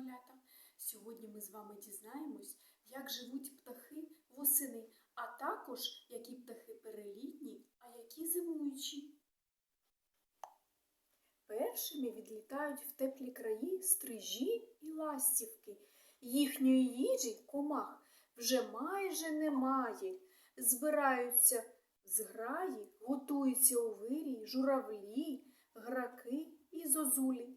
малята! Сьогодні ми з вами дізнаємось, як живуть птахи восени, а також які птахи перелітні, а які зимуючі. Першими відлітають в теплі краї стрижі і ластівки. Їхньої їжі комах вже майже немає. Збираються зграї, готуються у вирій, журавлі, граки і зозулі.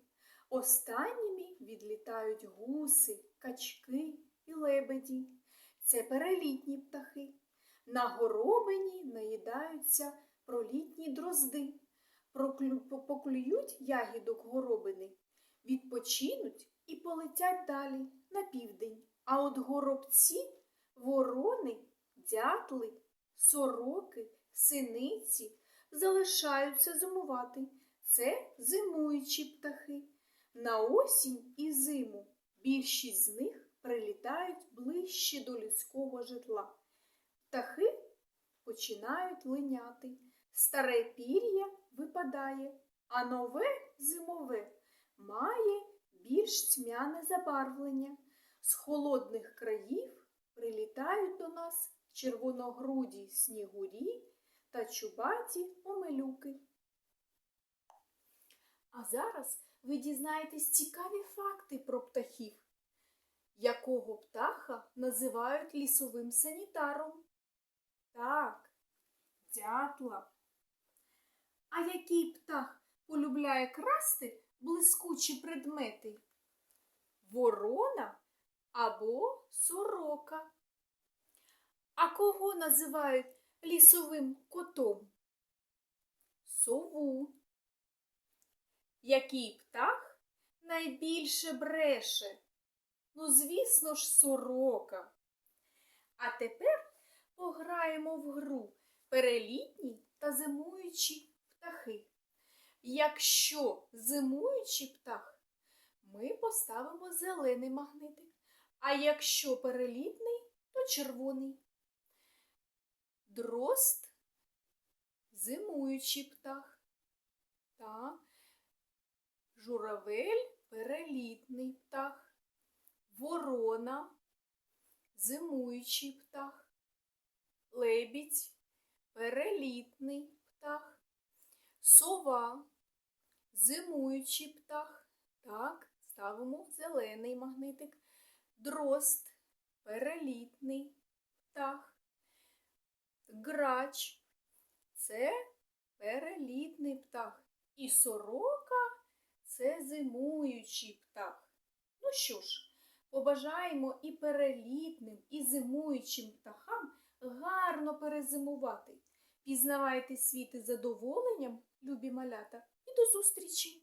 Останніми відлітають гуси, качки і лебеді. Це перелітні птахи. На горобині наїдаються пролітні дрозди. Поклюють ягідок горобини, відпочинуть і полетять далі на південь. А от горобці, ворони, дятли, сороки, синиці залишаються зимувати. Це зимуючі птахи. На осінь і зиму більшість з них прилітають ближче до людського житла. Птахи починають линяти, старе пір'я випадає, а нове зимове має більш тьмяне забарвлення. З холодних країв прилітають до нас червоногруді снігурі та чубаті омелюки. А зараз ви дізнаєтесь цікаві факти про птахів. Якого птаха називають лісовим санітаром? Так, дятла. А який птах полюбляє красти блискучі предмети? Ворона або сорока. А кого називають лісовим котом? Сову. Який птах найбільше бреше? Ну, звісно ж, сорока. А тепер пограємо в гру перелітні та зимуючі птахи. Якщо зимуючий птах, ми поставимо зелений магнитик. А якщо перелітний, то червоний. Дрозд зимуючий птах. Так. Журавель перелітний птах. Ворона зимуючий птах. Лебідь перелітний птах. Сова зимуючий птах. Так, ставимо зелений магнитик. Дрозд перелітний птах. Грач це перелітний птах. І сорока це зимуючий птах. Ну що ж, побажаємо і перелітним, і зимуючим птахам гарно перезимувати. Пізнавайте світи задоволенням, любі малята, і до зустрічі!